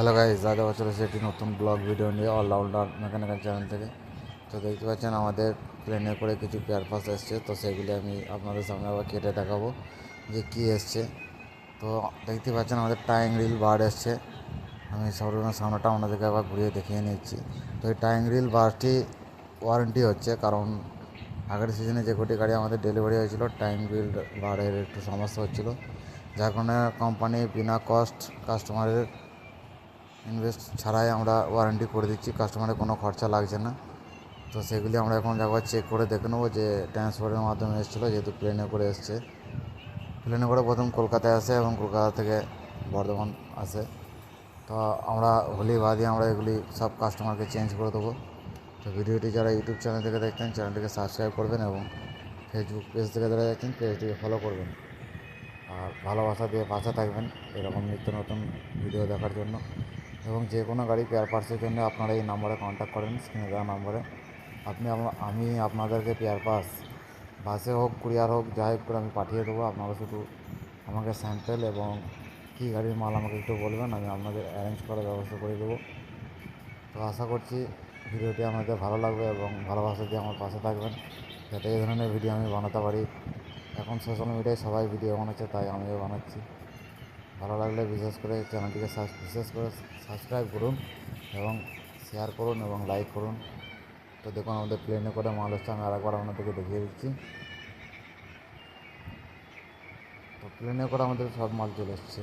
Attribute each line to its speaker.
Speaker 1: Hello guys দাদা বছর এসে একটি নতুন ব্লগ ভিডিও নিয়ে অলরাউন্ডার মেকানিক্যাল চ্যানেল থেকে। তো দেখতে পাচ্ছেন আমাদের প্লেনে করে কিছু পেয়ার পাস এসছে, তো সেগুলি আমি আপনাদের সামনে আবার কেটে দেখাবো যে কী এসছে। তো দেখতে পাচ্ছেন আমাদের টাইং রিল বার্ড এসছে। আমি সর্বপ্রথম সামনেটা আপনাদেরকে আবার ঘুরিয়ে দেখিয়ে নিচ্ছি। তো এই টাইং রিল বাসটি ওয়ারেন্টি হচ্ছে, কারণ আগের সিজনে যে কটি গাড়ি আমাদের ডেলিভারি হয়েছিল টাইম রিল বার্ডের একটু সমস্যা হচ্ছিল। যার কারণে কোম্পানি বিনা কস্ট কাস্টমারের ইনভেস্ট ছাড়াই আমরা ওয়ারেন্টি করে দিচ্ছি, কাস্টমারের কোনো খরচা লাগছে না। তো সেগুলি আমরা এখন একবার চেক করে দেখে নেব যে ট্রান্সপোর্টের মাধ্যমে এসেছিল, যেহেতু প্লেনে করে এসছে। প্লেনে করে প্রথম কলকাতায় আসে এবং কলকাতা থেকে বর্ধমান আসে। তো আমরা হোলি বাদে আমরা এগুলি সব কাস্টমারকে চেঞ্জ করে দেবো। তো ভিডিওটি যারা ইউটিউব চ্যানেল থেকে দেখতেন চ্যানেলটিকে সাবস্ক্রাইব করবেন এবং ফেসবুক পেজ থেকে যারা দেখছেন পেজটিকে ফলো করবেন। আর ভালোবাসা দিয়ে পাশে থাকবেন। এরকম নিত্য নতুন ভিডিও দেখার জন্য। এবং যে কোনো গাড়ি পেয়ার পার্টসের জন্য আপনারা এই নাম্বারে কন্ট্যাক্ট করেন স্ক্রিনে দেওয়া নাম্বারে আপনি আমি আপনাদেরকে পেয়ার পাস বাসে হোক কুরিয়ার হোক, যাই হোক করে আমি পাঠিয়ে দেবো। আপনারা শুধু আমাকে স্যাম্পেল এবং কী গাড়ির মাল আমাকে একটু বলবেন, আমি আপনাদের অ্যারেঞ্জ করার ব্যবস্থা করে দেবো। তো আশা করছি ভিডিওটি আপনাদের ভালো লাগবে এবং ভালোবাসা দিয়ে আমার পাশে থাকবেন। যাতে এই ধরনের ভিডিও আমি বানাতে পারি। এখন সোশ্যাল মিডিয়ায় সবাই ভিডিও বানাচ্ছে, তাই আমিও বানাচ্ছি। ভালো লাগলে বিশেষ করে চ্যানেলটিকে বিশেষ করে সাবস্ক্রাইব করুন এবং শেয়ার করুন এবং লাইক করুন। তো দেখুন, আমাদের প্লেনে করে মাল হচ্ছে আমি আরেকবার আপনাদেরকে দেখিয়ে দিচ্ছি। তো প্লেনে করে আমাদের সব মাল চলে এসছে।